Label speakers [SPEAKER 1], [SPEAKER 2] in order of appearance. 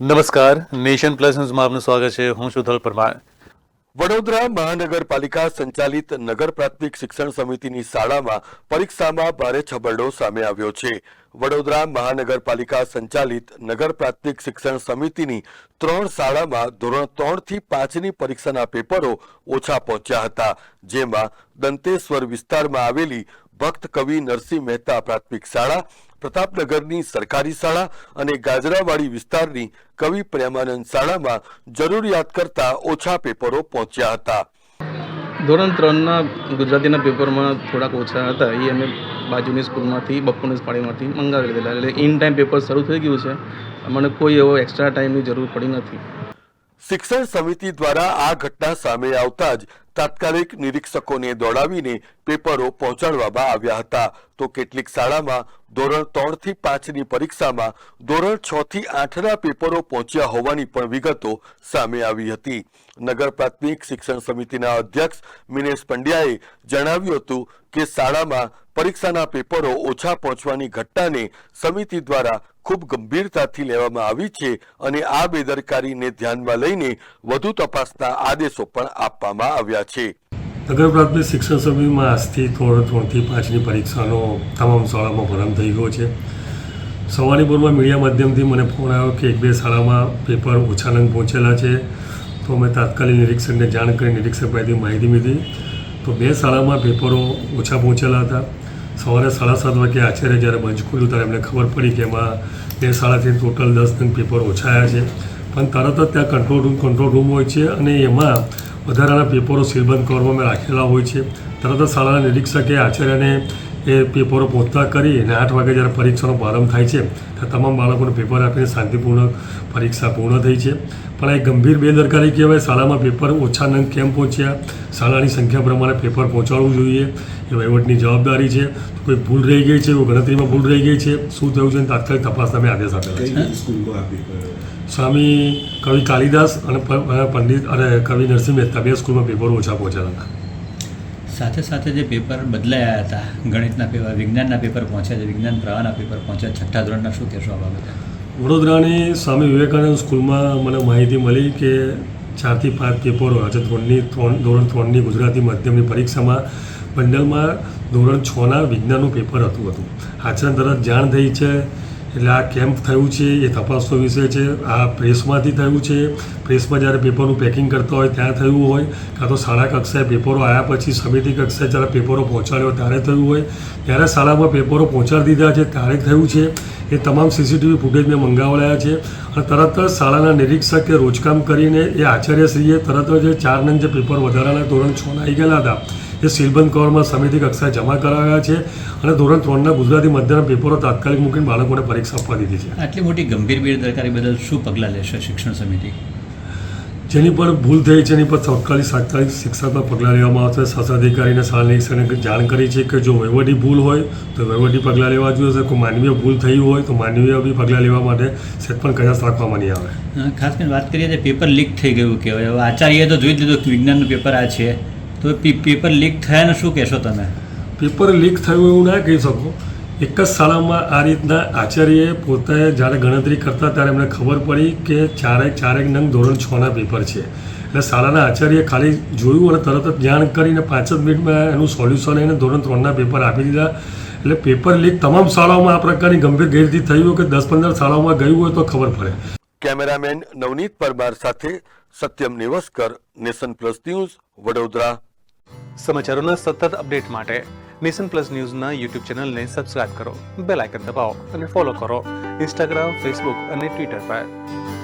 [SPEAKER 1] નમસ્કાર. Nation plus ન્યૂઝમાં આપનું સ્વાગત છે. હું સુધલ પરમાર.
[SPEAKER 2] વડોદરા મહાનગરપાલિકા સંચાલિત નગર પ્રાથમિક શિક્ષણ સમિતિની શાળામાં પરીક્ષામાં ભારે છબરડો સામે આવ્યો છે. વડોદરા મહાનગરપાલિકા સંચાલિત નગર પ્રાથમિક શિક્ષણ સમિતિની ત્રણ શાળામાં ધોરણ ત્રણથી પાંચની પરીક્ષાના પેપરો ઓછા પહોંચ્યા હતા, જેમાં દંતેશ્વર વિસ્તારમાં આવેલી ભક્ત કવિ નરસિંહ મહેતા પ્રાથમિક શાળા પ્રતાપનગરની સરકારી શાળા અને ગાજરાવાડી વિસ્તારની કવિ પ્રેમાનંદ શાળામાં જરૂરિયાત કરતા ઓછા પેપરો પહોંચ્યા હતા.
[SPEAKER 3] ધોરણ ત્રણના ગુજરાતીના પેપરમાં થોડાક ઓછા હતા. એ અમે બાજુની સ્કૂલમાંથી બપોરની પાડીમાંથી મંગાવી લીધેલા. એટલે ઇન ટાઈમ પેપર શરૂ થઈ ગયું છે. મને કોઈ એવો એક્સ્ટ્રા ટાઈમની જરૂર પડી નથી.
[SPEAKER 2] શિક્ષણ સમિતિ દ્વારા આ ઘટના સામે આવતા જ તાત્કાલિક નિરીક્ષકોને દોડાવીને પેપરો પહોંચાડવામાં આવ્યા હતા. તો કેટલીક શાળામાં ધોરણ ત્રણથી પાંચની પરીક્ષામાં ધોરણ છ થી આઠના પેપરો પહોંચ્યા હોવાની પણ વિગતો સામે આવી હતી. નગર પ્રાથમિક શિક્ષણ સમિતિના અધ્યક્ષ મિનેશ પંડ્યાએ જણાવ્યું હતું કે શાળામાં પરીક્ષાના પેપરો ઓછા પહોંચવાની ઘટનાને સમિતિ દ્વારા ખૂબ ગંભીરતાથી લેવામાં આવી છે અને આ બેદરકારીને ધ્યાનમાં લઈને વધુ તપાસના આદેશો પણ આપવામાં આવ્યા છે.
[SPEAKER 4] નગર પ્રાથમિક શિક્ષણ સમિતિમાં આજથી ધોરણ ત્રણથી પાંચની પરીક્ષાનો તમામ શાળામાં પ્રારંભ થઈ ગયો છે. સવારની પોરમાં મીડિયા માધ્યમથી મને ફોન આવ્યો કે એક બે શાળામાં પેપર ઓછા નંગ પહોંચેલા છે. તો મેં તાત્કાલિક નિરીક્ષકને જાણ કરી, નિરીક્ષક પાસેથી માહિતી લીધી તો બે શાળામાં પેપરો ઓછા પહોંચેલા હતા. સવારે સાડા સાત વાગે આચાર્ય જ્યારે બંચ ખુલ્યું ત્યારે એમને ખબર પડી કે એમાં બે શાળાથી ટોટલ દસ નંગ પેપર ઓછા આવ્યા છે. પણ તરત જ ત્યાં કંટ્રોલ રૂમ કંટ્રોલ રૂમ હોય છે અને એમાં વધારાના પેપરો સીલબંધ કરવામાં રાખેલા હોય છે. તરત જ શાળાના નિરીક્ષકે આચાર્યને એ પેપરો પહોંચતા કરી અને આઠ વાગે જ્યારે પરીક્ષાનો પ્રારંભ થાય છે ત્યારે તમામ બાળકોને પેપર આપીને શાંતિપૂર્ણ પરીક્ષા પૂર્ણ થઈ છે. પણ એક ગંભીર બેદરકારી કહેવાય શાળામાં પેપર ઓછા નંગ કેમ પહોંચ્યા? શાળાની સંખ્યા પ્રમાણે પેપર પહોંચાડવું જોઈએ એ વહીવટની જવાબદારી છે. કોઈ ભૂલ રહી ગઈ છે કોઈ ગણતરીમાં ભૂલ રહી ગઈ છે? શું થયું છે? તાત્કાલિક તપાસના મેં આદેશ આપેલા છે. સ્વામી કવિ કાલિદાસ અને પંડિત અને કવિ નરસિંહ મહેતા બે સ્કૂલમાં પેપરો ઓછા પહોંચ્યા હતા.
[SPEAKER 5] સાથે સાથે જે પેપર બદલાયા હતા, ગણિતના પેપર, વિજ્ઞાનના પેપર પહોંચ્યા છે, વિજ્ઞાન પ્રવાહના પેપર પહોંચ્યા છઠ્ઠા ધોરણના શું કહેશો આ બાબતે?
[SPEAKER 4] વડોદરાની સ્વામી વિવેકાનંદ સ્કૂલમાં મને માહિતી મળી કે ચારથી પાંચ પેપરો આજે ધોરણની ત્રણ, ધોરણ ત્રણની ગુજરાતી માધ્યમની પરીક્ષામાં પંદરમાં ધોરણ છના વિજ્ઞાનનું પેપર હતું હતું. આચરણ તરત જાણ થઈ છે એટલે આ કેમ્પ થયું છે, એ તપાસનો વિષય છે. આ પ્રેસમાંથી થયું છે. પ્રેસમાં જ્યારે પેપરનું પેકિંગ કરતા હોય ત્યાં થયું હોય, કાં તો શાળા કક્ષાએ પેપરો આવ્યા પછી સમિતિ કક્ષાએ જ્યારે પેપરો પહોંચાડ્યો ત્યારે થયું હોય. ત્યારે શાળામાં પેપરો પહોંચાડી દીધા છે, ત્યારે થયું છે. એ તમામ સીસીટીવી ફૂટેજ મેં મંગાવડાયા છે. અને તરત જ શાળાના નિરીક્ષકે રોજકામ કરીને એ આચાર્યશ્રીએ તરત જ ચાર નંગ જે પેપર વધારાના ધોરણ છના આવી ગયેલા હતા એ સીલબંધ કવરમાં સમિતિ કક્ષાએ જમા કરાવ્યા છે અને ધોરણ ત્રણના ગુજરાતી મધ્યના પેપરો તાત્કાલિક મૂકીને બાળકોને પરીક્ષા આપવા દીધી છે.
[SPEAKER 5] આટલી મોટી ગંભીર બેદરકારી બદલ શું પગલાં લેશે શિક્ષણ સમિતિ?
[SPEAKER 4] જેની પર ભૂલ થઈ છે એની પર તાત્કાલિક તાત્કાલિક શિક્ષાત્મક પગલાં લેવામાં આવશે. શાસન અધિકારીને શાળા નિરીક્ષકને જાણ કરી છે કે જો વહીવટી ભૂલ હોય તો વહીવટી પગલાં લેવા જોઈએ કોઈ માનવીય ભૂલ થઈ હોય તો માનવીય બી પગલાં લેવા માટે સેટ પણ કયાસ રાખવામાં નહીં આવે.
[SPEAKER 5] ખાસ કરીને વાત કરીએ તો પેપર લીક થઈ ગયું કહેવાય. હવે આચાર્યએ તો જોઈ જ લીધું વિજ્ઞાનનું પેપર આ છે. તો પે- પેપર લીક થયાને શું કહેશો તમે?
[SPEAKER 4] પેપર લીક થયું એવું ના કહી શકો. એક જ શાળામાં આ રીતના આચાર્યએ પોતે જ્યારે ગણતરી કરતા ત્યારે એમને ખબર પડી કે ચારેક ચારેક નંગ ધોરણ છના પેપર છે. એટલે શાળાના આચાર્યએ ખાલી જોયું અને તરત જ જાણ કરીને પાંચ જ મિનિટમાં એનું સોલ્યુશન એને ધોરણ ત્રણના પેપર આપી દીધા. એટલે પેપર લીક તમામ શાળાઓમાં આ પ્રકારની ગંભીર ગેરરીતિ થઈ હોય કે દસ પંદર શાળાઓમાં ગયું હોય તો ખબર પડે.
[SPEAKER 2] કેમેરામેન નવનીત પરમાર સાથે Satyam Nevaskar nation plus news Vadodara.
[SPEAKER 1] સમાચારોના સતત અપડેટ માટે નેશન પ્લસ ન્યૂઝના યુટ્યુબ ચેનલને સબસ્ક્રાઇબ કરો, બેલ આઇકન દબાવો અને ફોલો કરો ઇન્સ્ટાગ્રામ, ફેસબુક અને ટ્વિટર પર.